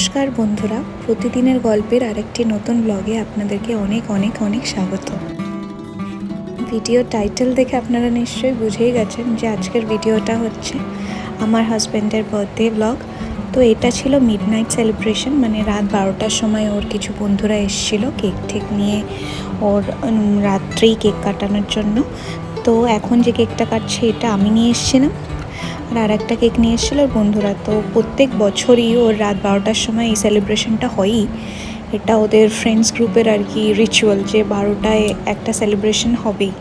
নমস্কার বন্ধুরা, প্রতিদিনের গল্পের আরেকটি নতুন ব্লগে আপনাদেরকে অনেক অনেক অনেক স্বাগত। ভিডিও টাইটেল দেখে আপনারা নিশ্চয়ই বুঝেই গেছেন যে আজকের ভিডিওটা হচ্ছে আমার হাজব্যান্ডের বার্থডে ব্লগ তো এটা ছিল মিড নাইট সেলিব্রেশন মানে রাত বারোটার সময় ওর কিছু বন্ধুরা এসেছিল কেক ঠেক নিয়ে ওর রাত্রেই কেক কাটানোর জন্য। তো এখন যে কেকটা কাটছে, এটা আমি নিয়ে এসেছিলাম। আর আর একটা কেক নিয়ে এসেছিল বন্ধুরা। তো প্রত্যেক বছরই ওর রাত বারোটার সময় এই সেলিব্রেশনটা হয়ই। এটা ওদের ফ্রেন্ডস গ্রুপের আর কি রিচুয়াল যে বারোটায় একটা সেলিব্রেশন হবেই।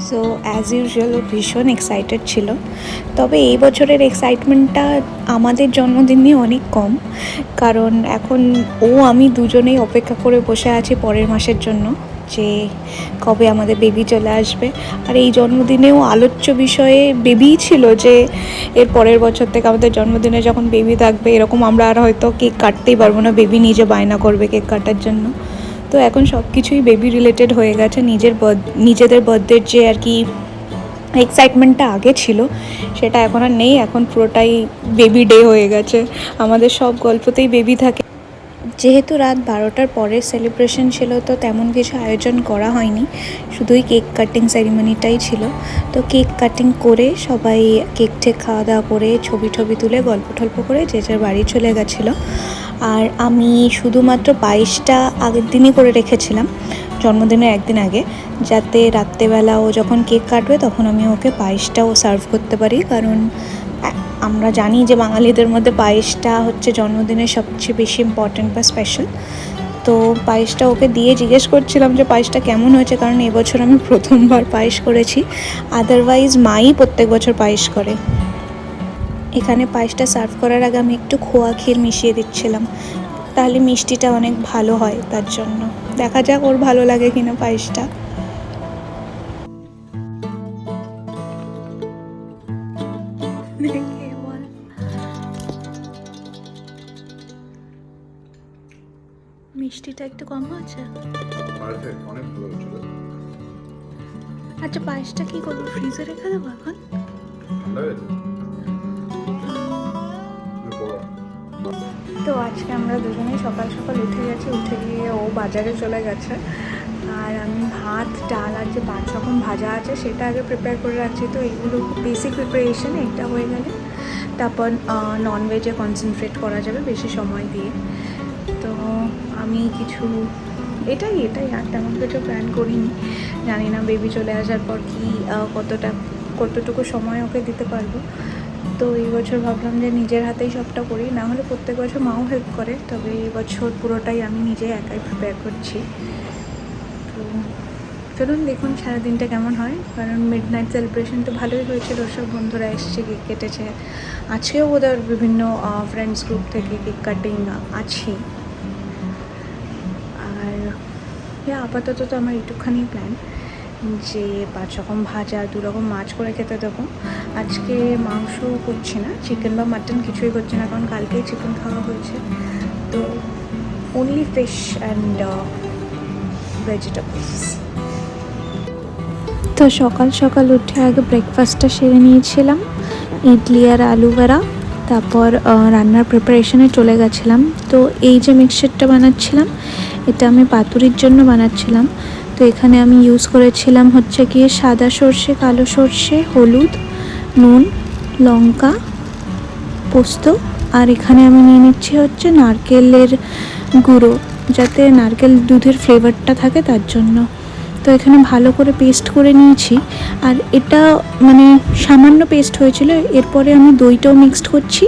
সো অ্যাজ ইউজুয়াল ও ভীষণ এক্সাইটেড ছিল। তবে এই বছরের এক্সাইটমেন্টটা আমাদের জন্মদিন নিয়ে অনেক কম। কারণ এখন ও, আমি দুজনেই অপেক্ষা করে বসে আছি পরের মাসের জন্য। যে কবে আমাদের বেবি চলে আসবে। আর এই জন্মদিনেও আলোচ্য বিষয়ে বেবিই ছিল যে এর পরের বছর থেকে আমাদের জন্মদিনে যখন বেবি থাকবে, এরকম আমরা আর হয়তো কেক কাটতেই পারব না। বেবি নিজে বায়না করবে কেক কাটার জন্য। তো এখন সব কিছুই বেবি রিলেটেড হয়ে গেছে। নিজের birth- নিজেদের বার্থডের যে আর কি এক্সাইটমেন্টটা আগে ছিল, সেটা এখন আর নেই। এখন পুরোটাই বেবি ডে হয়ে গেছে। আমাদের সব গল্পতেই বেবি থাকে। যেহেতু রাত বারোটার পরের সেলিব্রেশন ছিল, তো তেমন কিছু আয়োজন করা হয়নি। শুধুই কেক কাটিং সেরিমনিটাই ছিল। তো কেক কাটিং করে সবাই কেক টেক খাওয়া দাওয়া করে ছবি টবি তুলে গল্প টল্প করে যে যার বাড়ি চলে গেছিল। আর আমি শুধুমাত্র পায়েসটা আগের দিনই করে রেখেছিলাম, জন্মদিনের একদিন আগে, যাতে রাত্রেবেলা ও যখন কেক কাটবে তখন আমি ওকে পায়েসটাও সার্ভ করতে পারি। কারণ আমরা জানি যে বাঙালিদের মধ্যে পায়েসটা হচ্ছে জন্মদিনের সবচেয়ে বেশি ইম্পর্ট্যান্ট বা স্পেশাল তো পায়েসটা ওকে দিয়ে জিজ্ঞেস করছিলাম যে পায়েসটা কেমন হয়েছে, কারণ এবছর আমি প্রথমবার পায়েস করেছি। আদারওয়াইজ মাই প্রত্যেক বছর পায়েস করে। এখানে পায়েসটা সার্ভ করার আগে আমি একটু খোয়া ক্ষীর মিশিয়ে দিচ্ছিলাম। তাহলে মিষ্টিটা অনেক ভালো হয় তার জন্য। দেখা যাক ওর ভালো লাগে কিনা পায়েসটা। মিষ্টিটা একটু কম আছে? পারফেক্ট অনেক ভালো হয়েছিল আচ্ছা পায়েসটা কি করব? ফ্রিজে রেখে দেবো এখন? ঠান্ডা হয়েছে তো আজকে আমরা দুজনেই সকাল সকাল উঠে গেছি উঠে গিয়ে ও বাজারে চলে গেছে। আর আমি ভাত ডাল আর যে পাঁচ রকম ভাজা আছে সেটা আগে প্রিপেয়ার করে রাখছি। তো এইগুলো খুব বেসিক প্রিপারেশন এটা হয়ে গেলে। তারপর নন ভেজে কনসেন্ট্রেট করা যাবে বেশি সময় দিয়ে। আমি কিছু, এটাই এটাই, আর তেমন কিছু প্ল্যান করিনি। জানি না বেবি চলে আসার পর কি কতটা, কতটুকু সময় ওকে দিতে পারব। তো এই বছর ভাবলাম যে নিজের হাতেই সবটা করি, না হলে প্রত্যেক বছর মাও হেল্প করে, তবে এই বছর পুরোটাই আমি নিজে একাই প্রিপেয়ার করছি। তো চলুন দেখুন সারাদিনটা কেমন হয়, কারণ মিড নাইট সেলিব্রেশন তো ভালোই হয়েছিল, সব বন্ধুরা এসছে কেক কেটেছে। আজকেও ওদের বিভিন্ন ফ্রেন্ডস গ্রুপ থেকে কেক কাটিং আছে। আপাতত তো আমার একটুখানি প্ল্যান যে পাঁচ রকম ভাজা, দু রকম মাছ করে খেতে দেবো। আজকে মাংস করছি না চিকেন বা মাটন কিছুই করছি না, কারণ কালকেই চিকেন খাওয়া হয়েছে। তো অনলি ফিশ অ্যান্ড ভেজিটেবলস তো সকাল সকাল উঠে আগে ব্রেকফাস্টটা সেরে নিয়েছিলাম, ইডলি আর আলু বড়া তারপর রান্নার প্রিপারেশনে চলে গেছিলাম। তো এই যে মিক্সচারটা বানাচ্ছিলাম এটা আমি পাতুরির জন্য বানাচ্ছিলাম। তো এখানে আমি ইউজ করেছিলাম হচ্ছে গিয়ে সাদা সর্ষে, কালো সর্ষে, হলুদ, নুন, লঙ্কা, পোস্ত। আর এখানে আমি নিয়ে নিচ্ছি হচ্ছে নারকেলের গুঁড়ো, যাতে নারকেল দুধের ফ্লেভারটা থাকে তার জন্য। তো এখানে ভালো করে পেস্ট করে নিয়েছি। আর এটা মানে সামান্য পেস্ট হয়েছিল, এরপরে আমি দইটাও মিক্সড করছি।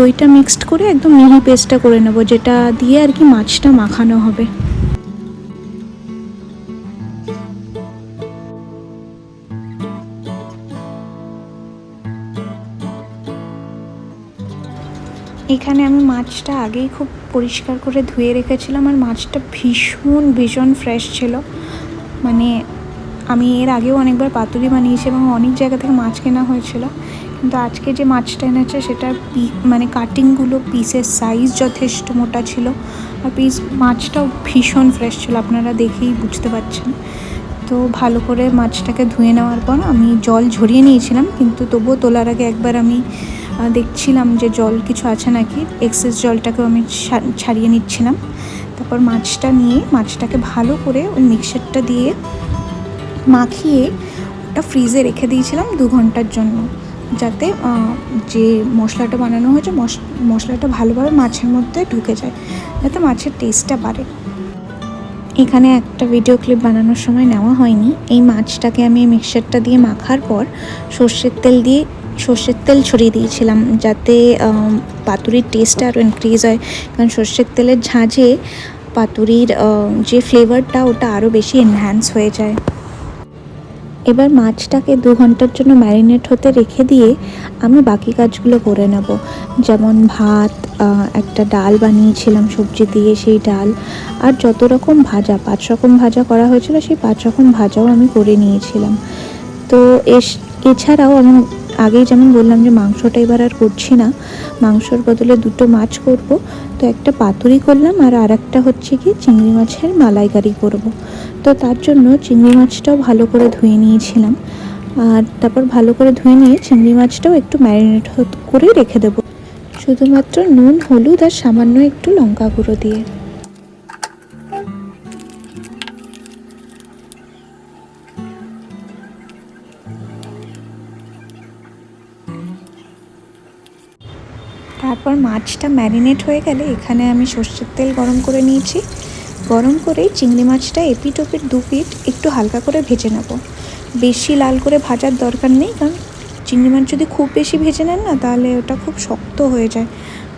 দইটা মিক্সড করে একদম মিহি পেস্টটা করে নেব, যেটা দিয়ে আর কি মাছটা মাখানো হবে। এখানে আমি মাছটা আগেই খুব পরিষ্কার করে ধুয়ে রেখেছিলাম, আর মাছটা ভীষণ ভীষণ ফ্রেশ ছিল। মানে আমি এর আগেও অনেকবার পাতুরি বানিয়েছি এবং অনেক জায়গা থেকে মাছ কেনা হয়েছিল। কিন্তু আজকে যে মাছটা এনেছে, সেটার পি মানে কাটিংগুলো পিসের সাইজ যথেষ্ট মোটা ছিল। আর পিস মাছটাও ভীষণ ফ্রেশ ছিল, আপনারা দেখেই বুঝতে পারছেন। তো ভালো করে মাছটাকে ধুয়ে নেওয়ার পর আমি জল ঝরিয়ে নিয়েছিলাম, কিন্তু তবুও তোলার আগে একবার আমি দেখছিলাম যে জল কিছু আছে নাকি। এক্সেস জলটাকেও আমি ছাড়িয়ে নিচ্ছিলাম। তারপর মাছটা নিয়ে মাছটাকে ভালো করে ওই মিক্সারটা দিয়ে মাখিয়ে ওটা ফ্রিজে রেখে দিয়েছিলাম দু ঘণ্টার জন্য। যাতে যে মশলাটা বানানো হয়েছে, মশ- মশলাটা ভালোভাবে মাছের মধ্যে ঢুকে যায়, যাতে মাছের টেস্টটা বাড়ে। এখানে একটা ভিডিও ক্লিপ বানানোর সময় নেওয়া হয়নি। এই মাছটাকে আমি মিক্সারটা দিয়ে মাখার পর সর্ষের তেল দিয়ে, সর্ষের তেল ছড়িয়ে দিয়েছিলাম, যাতে পাতুরির টেস্টটা আরও ইনক্রিজ হয়। কারণ সর্ষের তেলের ঝাঁঝে পাতুরির যে ফ্লেভারটা ওটা আরও বেশি এনহ্যান্স হয়ে যায়। এবার মাছটাকে দু ঘণ্টার জন্য ম্যারিনেট হতে রেখে দিয়ে আমি বাকি কাজগুলো করে নেব। যেমন ভাত একটা ডাল বানিয়েছিলাম সবজি দিয়ে সেই ডাল। আর যত রকম ভাজা, পাঁচ রকম ভাজা করা হয়েছিল, সেই পাঁচ রকম ভাজাও আমি করে নিয়েছিলাম। তো এস, এছাড়াও আমি আগেই যেমন বললাম যে মাংসটা এবার আর করছি না, মাংসর বদলে দুটো মাছ করব। তো একটা পাতুরি করলাম আর আরেকটা হচ্ছে কি চিংড়ি মাছের মালাইকারি করব। তো তার জন্য চিংড়ি মাছটাও ভালো করে ধুয়ে নিয়েছিলাম। আর তারপর ভালো করে ধুয়ে নিয়ে চিংড়ি মাছটাও একটু ম্যারিনেট করে রেখে দেবো। শুধুমাত্র নুন, হলুদ আর সামান্য একটু লঙ্কা গুঁড়ো দিয়ে। তারপর মাছটা ম্যারিনেট হয়ে গেলে এখানে আমি সর্ষের তেল গরম করে নিয়েছি। গরম করে চিংড়ি মাছটা এপিট ওপিট দু পিট একটু হালকা করে ভেজে নেব। বেশি লাল করে ভাজার দরকার নেই, কারণ চিংড়ি মাছ যদি খুব বেশি ভেজে নেন না, তাহলে ওটা খুব শক্ত হয়ে যায়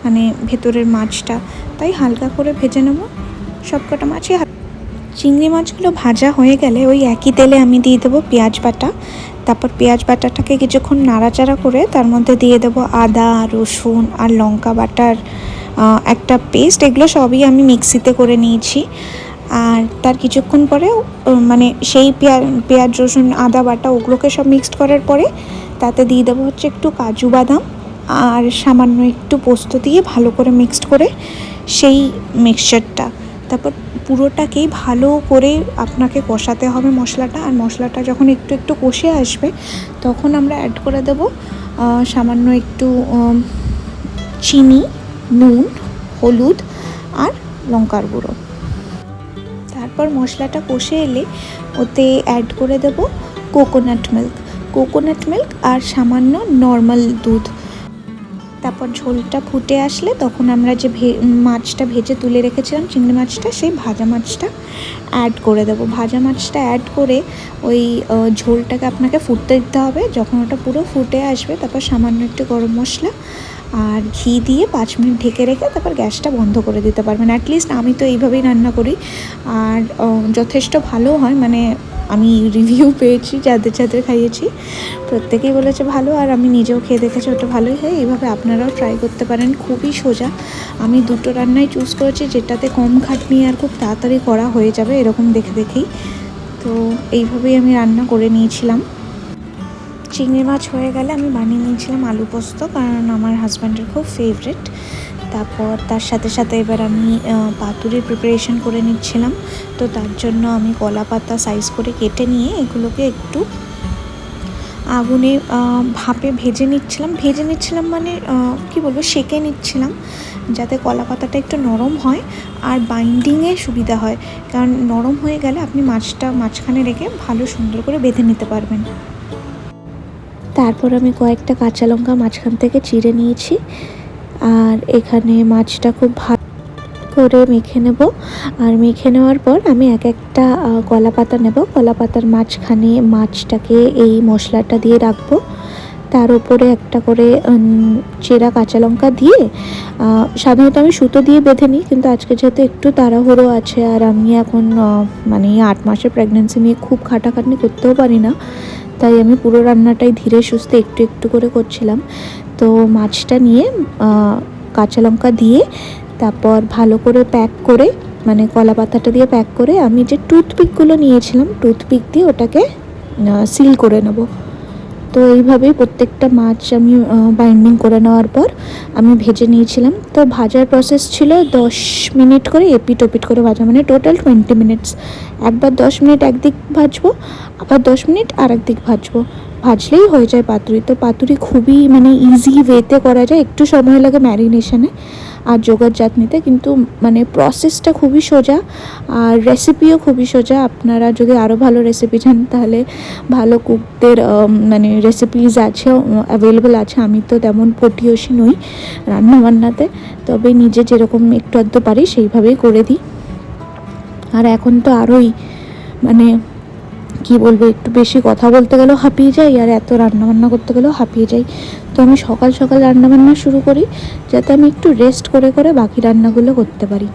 মানে ভেতরের মাছটা। তাই হালকা করে ভেজে নেব। সবকটা মাছই চিংড়ি মাছগুলো ভাজা হয়ে গেলে ওই একই তেলে আমি দিয়ে দেবো পেঁয়াজ বাটা। তারপর পেঁয়াজ বাটাটাকে কিছুক্ষণ নাড়াচাড়া করে তার মধ্যে দিয়ে দেবো আদা, রসুন আর লঙ্কা বাটার একটা পেস্ট এগুলো সবই আমি মিক্সিতে করে নিয়েছি। আর তার কিছুক্ষণ পরে মানে সেই পেঁয়াজ পেঁয়াজ, রসুন, আদা, বাটা ওগুলোকে সব মিক্সড করার পরে তাতে দিয়ে দেবো হচ্ছে একটু কাজু বাদাম আর সামান্য একটু পোস্ত দিয়ে ভালো করে মিক্সড করে সেই মিক্সচারটা তারপর পুরোটাকেই ভালো করে আপনাকে কষাতে হবে মশলাটা। আর মশলাটা যখন একটু একটু কষে আসবে, তখন আমরা অ্যাড করে দেব সামান্য একটু চিনি, নুন, হলুদ আর লঙ্কার গুঁড়ো। তারপর মশলাটা কষে এলে ওতে অ্যাড করে দেব কোকোনাট মিল্ক কোকোনাট মিল্ক আর সামান্য নর্মাল দুধ। তারপর ঝোলটা ফুটে আসলে তখন আমরা যে ভে- মাছটা ভেজে তুলে রেখেছিলাম, চিংড়ি মাছটা, সেই ভাজা মাছটা অ্যাড করে দেবো। ভাজা মাছটা অ্যাড করে ওই ঝোলটাকে আপনাকে ফুটতে দিতে হবে। যখন ওটা পুরো ফুটে আসবে, তারপর সামান্য একটু গরম মশলা আর ঘি দিয়ে পাঁচ মিনিট ঢেকে রেখে তারপর গ্যাসটা বন্ধ করে দিতে পারবেন। অ্যাটলিস্ট আমি তো এইভাবেই রান্না করি। আর যথেষ্ট ভালো হয় মানে আমি রিভিউ পেয়েছি, যাদের যাদের খাইয়েছি। প্রত্যেকেই বলেছে ভালো, আর আমি নিজেও খেয়ে দেখেছি, ওটা ভালোই হয়। এইভাবে আপনারাও ট্রাই করতে পারেন, খুবই সোজা। আমি দুটো রান্নাই চুজ করেছি, যেটাতে কম খাটনি আর খুব তাড়াতাড়ি করা হয়ে যাবে, এরকম দেখে দেখেই। তো এইভাবেই আমি রান্না করে নিয়েছিলাম। চিংড়ি মাছ হয়ে গেলে আমি বানিয়ে নিয়েছিলাম আলু পোস্ত, কারণ আমার হাজব্যান্ডের খুব ফেভারিট তারপর তার সাথে সাথে এবার আমি পাতুরির প্রিপারেশন করে নিচ্ছিলাম। তো তার জন্য আমি কলা পাতা সাইজ করে কেটে নিয়ে এগুলোকে একটু আগুনে ভাপে ভেজে নিচ্ছিলাম। ভেজে নিচ্ছিলাম মানে কি বলব, সেকে নিচ্ছিলাম যাতে কলা পাতাটা একটু নরম হয় আর বাইন্ডিংয়ে সুবিধা হয়। কারণ নরম হয়ে গেলে আপনি মাছটা মাঝখানে রেখে ভালো সুন্দর করে বেঁধে নিতে পারবেন। তারপর আমি কয়েকটা কাঁচা লঙ্কা মাঝখান থেকে চিড়ে নিয়েছি। আর এখানে মাছটা খুব ভালো করে মেখে নেব। আর মেখে নেওয়ার পর আমি এক একটা কলা পাতা নেব। কলা পাতার মাঝখানে মাছটাকে এই মশলাটা দিয়ে রাখব। তার উপরে একটা করে চেরা কাঁচা লঙ্কা দিয়ে সাধারণত আমি সুতো দিয়ে বেঁধে নিই, কিন্তু আজকে যেহেতু একটু তাড়াহুড়ো আছে আর আমি এখন মানে আট মাসের প্রেগনেন্সি নিয়ে খুব খাটাখাটনি করতেও পারি না, তাই আমি পুরো রান্নাটাই ধীরে সুস্থে একটু একটু করে করছিলাম। তো মাছটা নিয়ে কাঁচা লঙ্কা দিয়ে তারপর ভালো করে প্যাক করে মানে কলা পাতাটা দিয়ে প্যাক করে আমি যে টুথপিকগুলো নিয়েছিলাম টুথপিক দিয়ে ওটাকে সিল করে নেব। তো এইভাবেই প্রত্যেকটা মাছ আমি বাইন্ডিং করে নেওয়ার পর আমি ভেজে নিয়েছিলাম। তো ভাজার প্রসেস ছিল দশ মিনিট করে এপিট ওপিট করে ভাজা মানে টোটাল টোয়েন্টি মিনিটস একবার দশ মিনিট একদিক ভাজবো, আবার দশ মিনিট আর একদিক ভাজবো। ভাজলেই হয়ে যায় পাতুরি। তো পাতুরি খুবই মানে ইজি ওয়েতে করা যায়। একটু সময় লাগে ম্যারিনেশনে আর জোগাড় জাতনিতে কিন্তু মানে প্রসেসটা খুবই সোজা আর রেসিপিও খুবই সোজা। আপনারা যদি আরও ভালো রেসিপি চান, তাহলে ভালো কুকদের মানে রেসিপিস আছে অ্যাভেলেবল আছে। আমি তো তেমন পটিয়সী নই রান্নাবান্নাতে। তবে নিজে যেরকম একটু আধটু পারি, সেইভাবেই করে দিই। আর এখন তো আরোই মানে কি বলব, একটু বেশি কথা বলতে গেলেও হাঁপিয়ে যাই আর এত রান্নাবান্না করতে গেলেও হাঁপিয়ে যাই। তো আমি সকাল সকাল রান্নাবান্না শুরু করি, যাতে আমি একটু রেস্ট করে করে বাকি রান্নাগুলো করতে পারি।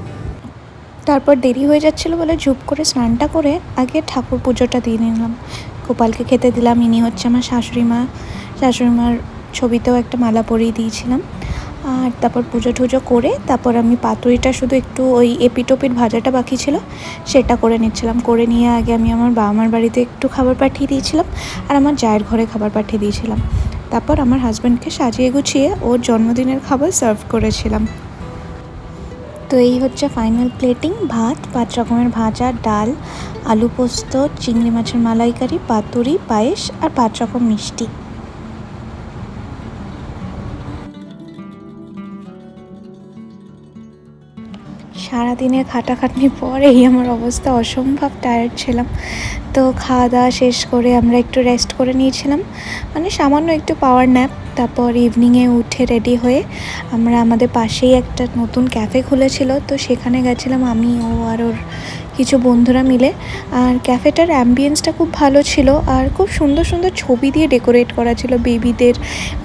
তারপর দেরি হয়ে যাচ্ছিল বলে ঝুপ করে স্নানটা করে আগে ঠাকুর পুজোটা দিয়ে নিলাম। গোপালকে খেতে দিলাম, ইনি হচ্ছে আমার শাশুড়ি মা। শাশুড়ি মার ছবিতেও একটা মালা পরিয়ে দিয়েছিলাম। আর তারপর পুজো টুজো করে তারপর আমি পাতুরিটা শুধু একটু ওই এপিটোপির ভাজাটা বাকি ছিল, সেটা করে নিচ্ছিলাম। করে নিয়ে আগে আমি আমার বাবা মার বাড়িতে একটু খাবার পাঠিয়ে দিয়েছিলাম আর আমার জায়ের ঘরে খাবার পাঠিয়ে দিয়েছিলাম। তারপর আমার হাজব্যান্ডকে সাজিয়ে গুছিয়ে ওর জন্মদিনের খাবার সার্ভ করেছিলাম। তো এই হচ্ছে ফাইনাল প্লেটিং ভাত, পাঁচ রকমের ভাজা, ডাল, আলু পোস্ত, চিংড়ি মাছের মালাইকারি, পাতুরি, পায়েস আর পাঁচ রকম মিষ্টি। সারাদিনের খাটাখাটনির পর এই আমার অবস্থা অসম্ভব টায়ার্ড ছিলাম। তো খাওয়া দাওয়া শেষ করে আমরা একটু রেস্ট করে নিয়েছিলাম। মানে সামান্য একটু পাওয়ার ন্যাপ তারপর ইভিনিংয়ে উঠে রেডি হয়ে আমরা আমাদের পাশেই একটা নতুন ক্যাফে খুলেছিল। তো সেখানে গেছিলাম আমি, ও আর ওর কিছু বন্ধুরা মিলে। আর ক্যাফেটার অ্যাম্বিয়েন্সটা খুব ভালো ছিল। আর খুব সুন্দর সুন্দর ছবি দিয়ে ডেকোরেট করা ছিল বেবিদের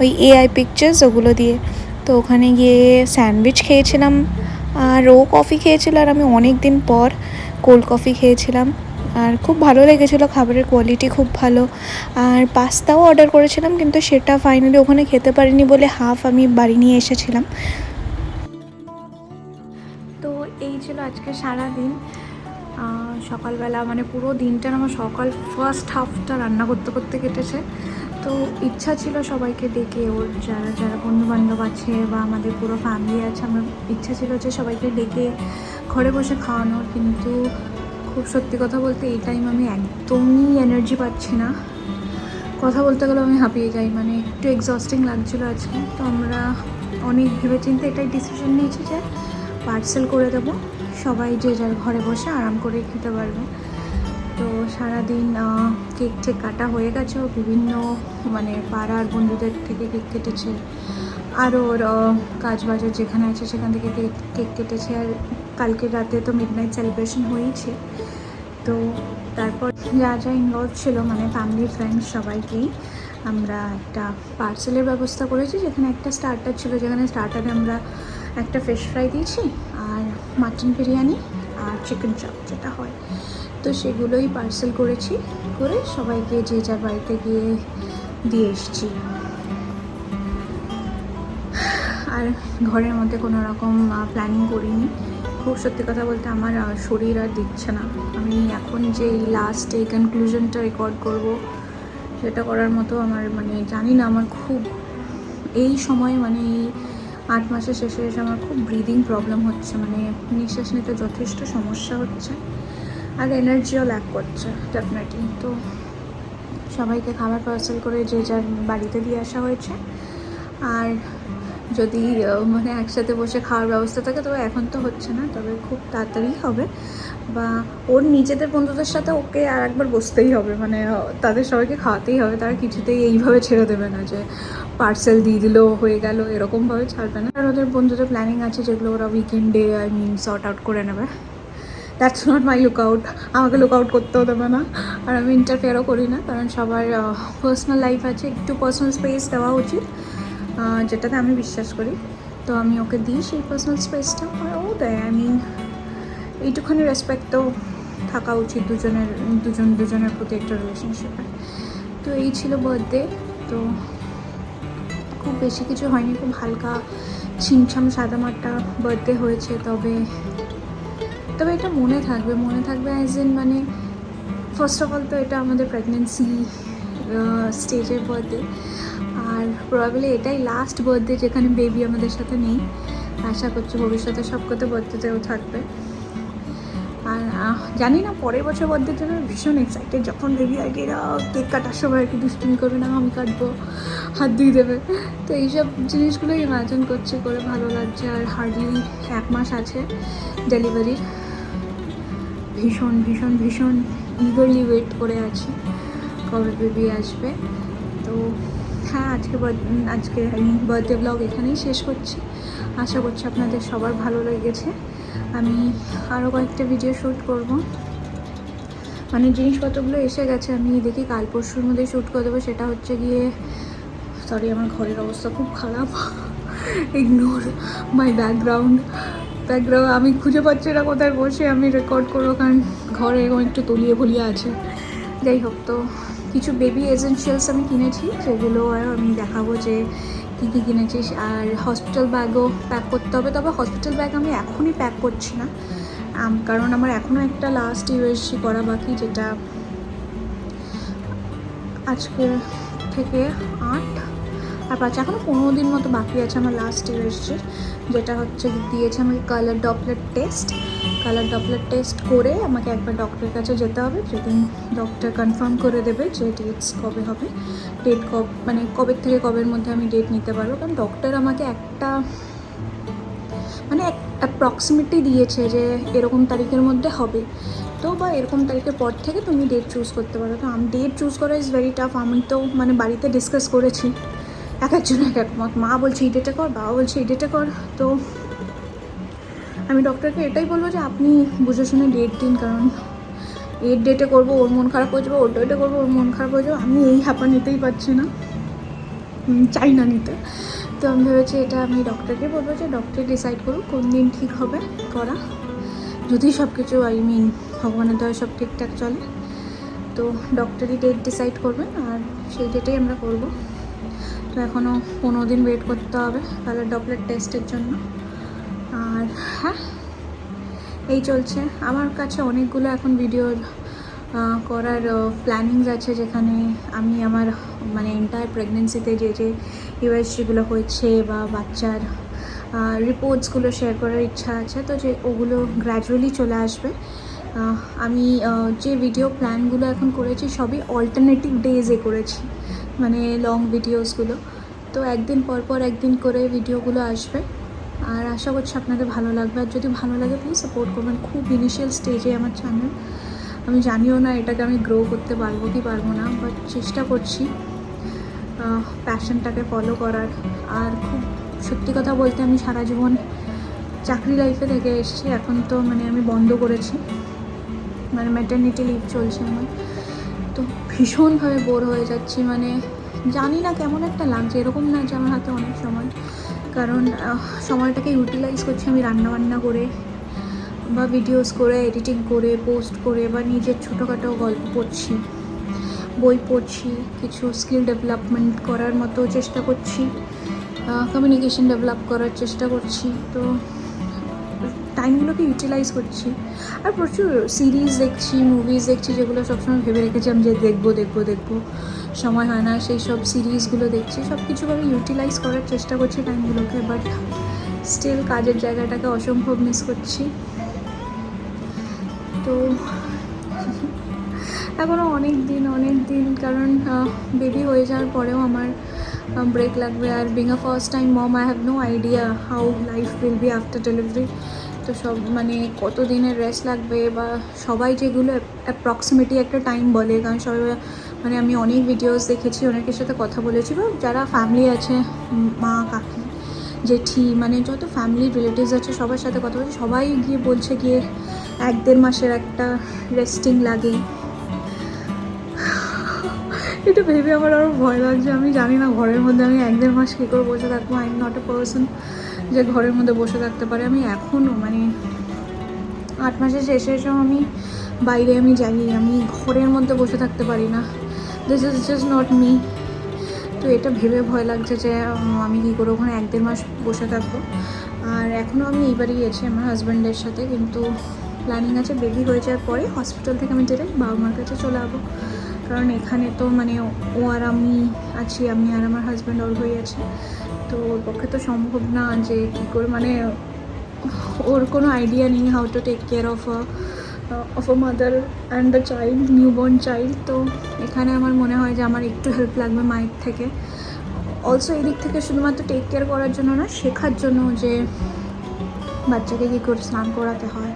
ওই এআই পিকচার্স ওগুলো দিয়ে। তো ওখানে গিয়ে স্যান্ডউইচ খেয়েছিলাম। আর ও কফি খেয়েছিল আর আমি অনেক দিন পর কোল্ড কফি খেয়েছিলাম। আর খুব ভালো লেগেছিলো, খাবারের কোয়ালিটি খুব ভালো। আর পাস্তাও অর্ডার করেছিলাম, কিন্তু সেটা ফাইনালি ওখানে খেতে পারিনি বলে হাফ আমি বাড়ি নিয়ে এসেছিলাম। তো এই ছিল আজকে সারা দিন সকালবেলা মানে পুরো দিনটা আমার সকাল ফার্স্ট হাফটা রান্না করতে করতে কেটেছে। তো ইচ্ছা ছিল সবাইকে ডেকে ওর, যারা যারা বন্ধু বান্ধব আছে বা আমাদের পুরো ফ্যামিলি আছে, আমার ইচ্ছা ছিল যে সবাইকে ডেকে ঘরে বসে খাওয়ানোর, কিন্তু খুব সত্যি কথা বলতে এই টাইম আমি একদমই এনার্জি পাচ্ছি না। কথা বলতে গেলেও আমি হাঁপিয়ে যাই মানে একটু এক্সস্টিং লাগছিল আজকে। তো আমরা অনেক ভেবেচিন্তে এটাই ডিসিশন নিয়েছি যে পার্সেল করে দেবো। সবাই যে যার ঘরে বসে আরাম করে খেতে পারবে। তো সারাদিন কেক টেক কাটা হয়ে গেছে। বিভিন্ন মানে পাড়ার বন্ধুদের থেকে কেক কেটেছে। আর ওর কাজ বাজার যেখানে আছে, সেখান থেকে কেক কেক কেটেছে। আর কালকে রাতে তো মিড নাইট সেলিব্রেশন হয়েছে তো তারপর যা যা ইনভলভ ছিল মানে ফ্যামিলি ফ্রেন্ডস সবাইকেই আমরা একটা পার্সেলের ব্যবস্থা করেছি, যেখানে একটা স্টার্টার ছিল, যেখানে স্টার্টারে আমরা একটা ফিশ ফ্রাই দিয়েছি, আর মাটন বিরিয়ানি আর চিকেন চপ যেটা হয়। তো সেগুলোই পার্সেল করেছি, করে সবাইকে যে যার বাড়িতে গিয়ে দিয়ে এসেছি। ঘরের মধ্যে কোনো রকম প্ল্যানিং করিনি। খুব সত্যি কথা বলতে আমার শরীর আর দিচ্ছে না। আমি এখন যে লাস্ট এই কনক্লুশনটা রেকর্ড করব, সেটা করার মতো আমার মানে জানি না, আমার খুব এই সময় মানে এই আট মাসের শেষে এসে আমার খুব ব্রিদিং প্রবলেম হচ্ছে। মানে নিঃশ্বাস নিতে যথেষ্ট সমস্যা হচ্ছে আর এনার্জিও ল্যাক করছে ডেফিনেটলি তো সবাইকে খাবার পার্সেল করে যে যার বাড়িতে দিয়ে আসা হয়েছে। আর যদি মানে একসাথে বসে খাওয়ার ব্যবস্থা থাকে, তবে এখন তো হচ্ছে না, তবে খুব তাড়াতাড়ি হবে। বা ওর নিজেদের বন্ধুদের সাথে ওকে আর একবার বসতেই হবে মানে তাদের সবাইকে খাওয়াতেই হবে, তারা কিছুতেই এইভাবে ছেড়ে দেবে না যে পার্সেল দিয়ে দিল, হয়ে গেল, এরকমভাবে ছাড়বে না। আর ওদের বন্ধুদের প্ল্যানিং আছে যেগুলো ওরা উইকেন্ডে আই মিন সর্ট আউট করে নেবে। দ্যাটস নট মাই লুক আউট আমাকে লুক আউট করতেও দেবে না। আর আমি ইন্টারফেয়ারও করি না, কারণ সবার পার্সোনাল লাইফ আছে, একটু পার্সোনাল স্পেস দেওয়া উচিত। যেটাতে আমি বিশ্বাস করি। তো আমি ওকে দিই সেই পার্সোনাল স্পেসটা আর ও দেয়। আই মিন এইটুখানি রেসপেক্ট তো থাকা উচিত দুজনের, দুজন, দুজনের প্রতি একটা রিলেশনশিপে তো এই ছিল বার্থডে তো খুব বেশি কিছু হয়নি, খুব হালকা ছিমছাম সাদামাটা বার্থডে হয়েছে, তবে তবে এটা মনে থাকবে। মনে থাকবে অ্যাজ ইন মানে ফার্স্ট অফ অল তো এটা আমাদের প্রেগনেন্সি স্টেজের বার্থডে আর প্রবাবলি এটাই লাস্ট বার্থডে যেখানে বেবি আমাদের সাথে নেই। আশা করছি ভবিষ্যতে সব কথা বার্থডেতেও থাকবে। আর জানি না, পরের বছর বার্থডের জন্য ভীষণ এক্সাইটেড যখন বেবি আইডিয়া কেক কাটার সময় আর কি দুষ্টুমি করবে না, আমি কাটবো, হাত দিয়ে দেবে। তো এইসব জিনিসগুলোই ইমাজিন করছে করে ভালো লাগছে। আর হার্ডলি এক মাস আছে ডেলিভারির ভীষণ ভীষণ ভীষণ ইগারলি ওয়েট করে আছি। কবে বেবি আসবে। তো হ্যাঁ আজকে আজকে বার্থডে ব্লগ এখানেই শেষ করছি। আশা করছি আপনাদের সবার ভালো লেগেছে। আমি আরও কয়েকটা ভিডিও শ্যুট করব। মানে জিনিসপত্রগুলো এসে গেছে, আমি দেখি কাল পরশুর মধ্যে শ্যুট করে দেবো। সেটা হচ্ছে গিয়ে সরি আমার ঘরের অবস্থা খুব খারাপ। ইগনোর মাই ব্যাকগ্রাউন্ড ব্যাকগ্রাউন্ড আমি খুঁজে পাচ্ছি না কোথায় বসে আমি রেকর্ড করব, কারণ ঘরে এরকম একটু তলিয়ে ভলিয়ে আছে। যাই হোক, তো কিছু বেবি এসেনশিয়ালস আমি কিনেছি, সেগুলো আমি দেখাবো যে কী কী কিনেছিস। আর হসপিটাল ব্যাগও প্যাক করতে হবে, তবে হসপিটাল ব্যাগ আমি এখনই প্যাক করছি না। কারণ আমার এখনও একটা লাস্ট ইউএসসি করা বাকি, যেটা আজকে থেকে আট, আর পাঁচ, এখনও পনেরো দিন মতো বাকি আছে আমার লাস্ট ইউএসজির যেটা হচ্ছে দিয়েছে আমাকে colour doppler test colour doppler test করে আমাকে একবার ডক্টরের কাছে যেতে হবে। যেদিন ডক্টর কনফার্ম করে দেবে যে ডেটস কবে হবে। ডেট কব মানে কবে থেকে কবের মধ্যে আমি ডেট নিতে পারব। কারণ ডক্টর আমাকে একটা মানে অ্যাপ্রক্সিমেটলি দিয়েছে যে এরকম তারিখের মধ্যে হবে। তো বা এরকম তারিখের পর থেকে তুমি ডেট চুজ করতে পারো। তো আমি ডেট চুজ করা ইজ ভেরি টাফ আমি তো মানে বাড়িতে ডিসকাস করেছি। এক একজন এক এক মত। মা বলছে, এই ডেটে কর, বাবা বলছে, এই ডেটে কর। তো আমি ডক্টরকে এটাই বলব যে আপনি বুঝে শুনে ডেট দিন, কারণ এর ডেটে করব, ওর মন খারাপ হয়ে যাবে, ওর ডেটে করব, ওর মন খারাপ হয়ে যাবে। আমি এই হাঁপা নিতেই পারছি না। চাই না নিতে। তো আমি ভেবেছি এটা আমি ডক্টরকে বলব যে ডক্টর ডিসাইড করুক কোন দিন ঠিক হবে করা। যদি সব কিছু আই মিন ভগবানের দয়া সব ঠিকঠাক চলে, তো ডক্টরই ডেট ডিসাইড করবেন আর সেই ডেটেই আমরা করব। তো এখনও পনেরো দিন ওয়েট করতে হবে কালার ডপলেট টেস্টের জন্য। আর হ্যাঁ এই চলছে। আমার কাছে অনেকগুলো এখন ভিডিও করার প্ল্যানিংস আছে যেখানে আমি আমার মানে এন্টায়ার প্রেগনেন্সিতে যে যে ইউএসজিগুলো হয়েছে বা বাচ্চার রিপোর্টসগুলো শেয়ার করার ইচ্ছা আছে, তো যে ওগুলো গ্র্যাজুয়ালি চলে আসবে। আমি যে ভিডিও প্ল্যানগুলো এখন করেছি সবই অল্টারনেটিভ ডেজে করেছি মানে লং ভিডিওসগুলো তো একদিন পর পর একদিন করে ভিডিওগুলো আসবে। আর আশা করছি আপনাদের ভালো লাগবে। আর যদি ভালো লাগে প্লিজ সাপোর্ট করবেন। খুব ইনিশিয়াল স্টেজে আমার চ্যানেল আমি জানিও না এটাকে আমি গ্রো করতে পারব কি পারব না বাট চেষ্টা করছি প্যাশনটাকে ফলো করার। আর খুব সত্যি কথা বলতে আমি সারা জীবন চাকরি লাইফে থেকে এসেছি, এখন তো মানে আমি বন্ধ করেছি। মানে ম্যাটার্নিটি লিভ চলছে আমার। তো ভীষণভাবে বোর হয়ে যাচ্ছি মানে জানি না কেমন একটা লাগছে। এরকম না যে আমার হাতে অনেক সময়। কারণ সময়টাকে ইউটিলাইজ করছি আমি রান্নাবান্না করে বা ভিডিওস করে এডিটিং করে পোস্ট করে বা নিজের ছোটোখাটো গল্প পড়ছি, বই পড়ছি, কিছু স্কিল ডেভেলপমেন্ট করার মতো চেষ্টা করছি কমিউনিকেশন ডেভেলপ করার চেষ্টা করছি। তো টাইমগুলোকে ইউটিলাইজ করছি। আর প্রচুর সিরিজ দেখছি, মুভিজ দেখছি, যেগুলো সবসময় ভেবে রেখেছিলাম যে দেখব দেখব দেখব। সময় হয় না, সেই সব সিরিজগুলো দেখছি। সব কিছু কিছুভাবে ইউটিলাইজ করার চেষ্টা করছি টাইমগুলোকে, বাট স্টিল কাজের জায়গাটাকে অসম্ভব মিস করছি। তো এখনও অনেক দিন অনেক দিন, কারণ বেবি হয়ে যাওয়ার পরেও আমার ব্রেক লাগবে। আর being a first time mom I have no idea how life will be after delivery তো সব মানে কত দিনের রেস্ট লাগবে বা সবাই যেগুলো অ্যাপ্রক্সিমেটলি একটা টাইম বলে, কারণ সবাই মানে আমি অনেক ভিডিওস দেখেছি, অনেকের সাথে কথা বলেছি, বা যারা ফ্যামিলি আছে, মা, কাকি, জেঠি মানে যত ফ্যামিলি রিলেটিভস আছে, সবার সাথে কথা বলছি, সবাই গিয়ে বলছে গিয়ে এক দেড় মাসের একটা রেস্টিং লাগে। এটা ভেবে আমার আরও ভয় লাগছে, আমি জানি না ঘরের মধ্যে আমি এক দেড় মাস কী করে বসে থাকব I am not a person যে ঘরের মধ্যে বসে থাকতে পারে, আমি এখনও মানে আট মাসের শেষে এসেও আমি বাইরে আমি যাই আমি ঘরের মধ্যে বসে থাকতে পারি না। This is just not me তো এটা ভেবে ভয় লাগছে যে আমি কী করে ওখানে এক দেড় মাস বসে থাকব। আর এখনও আমি এইবারই গেছি আমার হাজব্যান্ডের সাথে, কিন্তু প্ল্যানিং আছে বেবি হয়ে যাওয়ার পরে হসপিটাল থেকে আমি ডিরেক্ট বাবা মার কাছে চলে যাব। কারণ এখানে তো মানে ও আর আমি আছি, আমি আর আমার হাজব্যান্ড ওর হয়ে আছে। তো ওর পক্ষে তো সম্ভব না যে কী করে মানে ওর কোনো আইডিয়া নেই how to take care of of a mother and the child new born child তো এখানে আমার মনে হয় যে আমার একটু হেল্প লাগবে মায়ের থেকে। অলসো এদিক থেকে শুধুমাত্র টেক কেয়ার করার জন্য না, শেখার জন্য যে বাচ্চাকে কী করে স্নান করাতে হয়,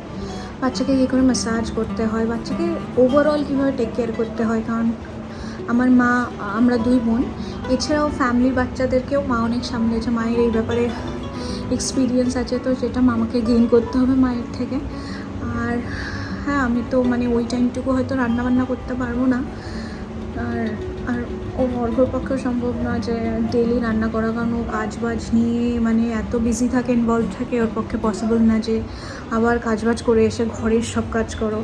বাচ্চাকে কী করে ম্যাসাজ করতে হয়, বাচ্চাকে ওভারঅল কীভাবে টেক কেয়ার করতে হয়। কারণ আমার মা, আমরা দুই বোন এছাড়াও ফ্যামিলির বাচ্চাদেরকেও মা অনেক সামলেছে, মায়ের এই ব্যাপারে এক্সপিরিয়েন্স আছে তো যেটা মামাকে গেইন করতে হবে মায়ের থেকে। আর হ্যাঁ আমি তো মানে ওই টাইমটুকু হয়তো রান্নাবান্না করতে পারব না। আর আর ও অর্ঘর পক্ষেও সম্ভব না যে ডেলি রান্না করা, কারণ ও কাজ বাজ নিয়ে মানে এত বিজি থাকে ইনভলভ থাকে, ওর পক্ষে পসিবল না যে আবার কাজ বাজ করে এসে ঘরের সব কাজ করো।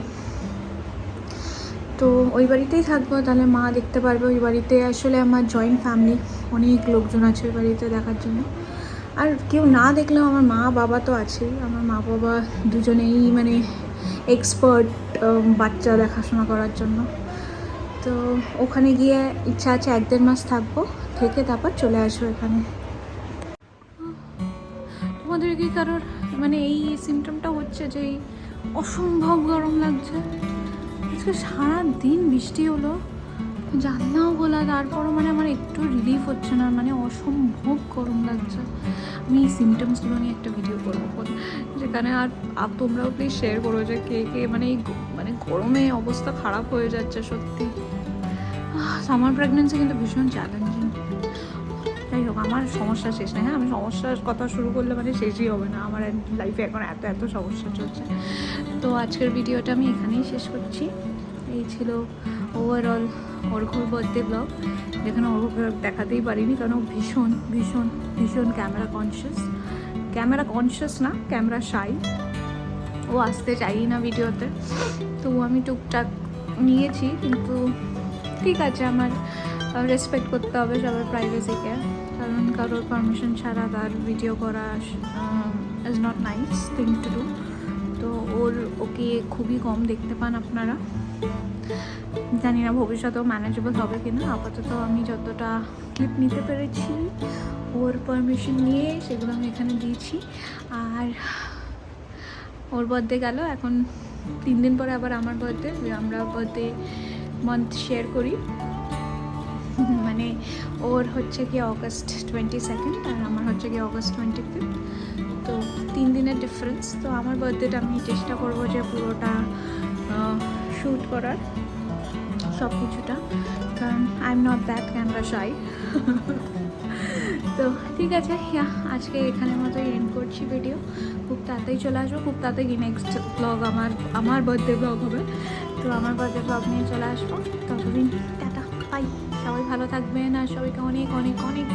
তো ওই বাড়িতেই থাকব, তাহলে মা দেখতে পারবে ওই বাড়িতে। আসলে আমার জয়েন্ট ফ্যামিলি অনেক লোকজন আছে ওই বাড়িতে দেখার জন্য। আর কেউ না দেখলেও আমার মা বাবা তো আছেই। আমার মা বাবা দুজনেই মানে এক্সপার্ট বাচ্চা দেখাশোনা করার জন্য। তো ওখানে গিয়ে ইচ্ছা আছে এক দেড় মাস থাকব, থেকে তারপর চলে আসব এখানে। তোমাদের কি কারোর মানে এই সিমটমটা হচ্ছে যে অসম্ভব গরম লাগছে? আজকে সারা দিন বৃষ্টি হলো। জানলাও খোলা তারপরও মানে আমার একটু রিলিফ হচ্ছে না মানে অসম্ভব গরম লাগছে। আমি এই সিমটমসগুলো নিয়ে একটা ভিডিও করব খন, যেখানে আর আর তোমরাও প্লিজ শেয়ার করো যে কে কে মানে এই মানে গরমে অবস্থা খারাপ হয়ে যাচ্ছে সত্যি। সামার প্রেগনেন্সি কিন্তু ভীষণ চ্যালেঞ্জিং যাই হোক, আমার সমস্যা শেষ নেই। হ্যাঁ আমি সমস্যার কথা শুরু করলে মানে শেষই হবে না। আমার লাইফে এখন এত এত সমস্যা চলছে। তো আজকের ভিডিওটা আমি এখানেই শেষ করছি। এই ছিল ওভারঅল অর্ঘর বার্থডে ব্লগ যেখানে অর্ঘ দেখাতেই পারিনি, কারণ ও ভীষণ ভীষণ ভীষণ ক্যামেরা কনসিয়াস ক্যামেরা কনসিয়াস না ক্যামেরা শাই ও আসতে চাই না ভিডিওতে তো আমি টুকটাক নিয়েছি, কিন্তু ঠিক আছে, আমার রেসপেক্ট করতে হবে সবার প্রাইভেসিকে কারোর পারমিশন ছাড়া তার ভিডিও করা is not nice thing to do তো ওর, ওকে খুবই কম দেখতে পান আপনারা। জানি না ভবিষ্যতেও ম্যানেজেবল হবে কিনা, আপাতত আমি যতটা ক্লিপ নিতে পেরেছি, ওর পারমিশন নিয়ে সেগুলো আমি এখানে দিয়েছি। আর ওর বার্থডে গেল, এখন তিন দিন পরে আবার আমার বার্থডে আমরা বার্থডে মান্থ শেয়ার করি। মানে ওর হচ্ছে কি অগস্ট টোয়েন্টি সেকেন্ড আর আমার হচ্ছে কি অগস্ট টোয়েন্টি ফিফথ তো তিন দিনের ডিফারেন্স তো আমার বার্থডেটা আমি চেষ্টা করব যে পুরোটা শ্যুট করার, সব কিছুটা। কারণ I am not that camera shy তো ঠিক আছে আজকে এখানের মতোই এন্ড করছি ভিডিও খুব তাড়াতাড়ি চলে আসব, খুব তাড়াতাড়ি নেক্সট ব্লগ আমার আমার বার্থডে ব্লগ হবে। তো আমার বার্থডে ব্লগ নিয়ে চলে আসব। ততদিন ভালো থাকবেন আর সবাইকে অনেক অনেক অনেক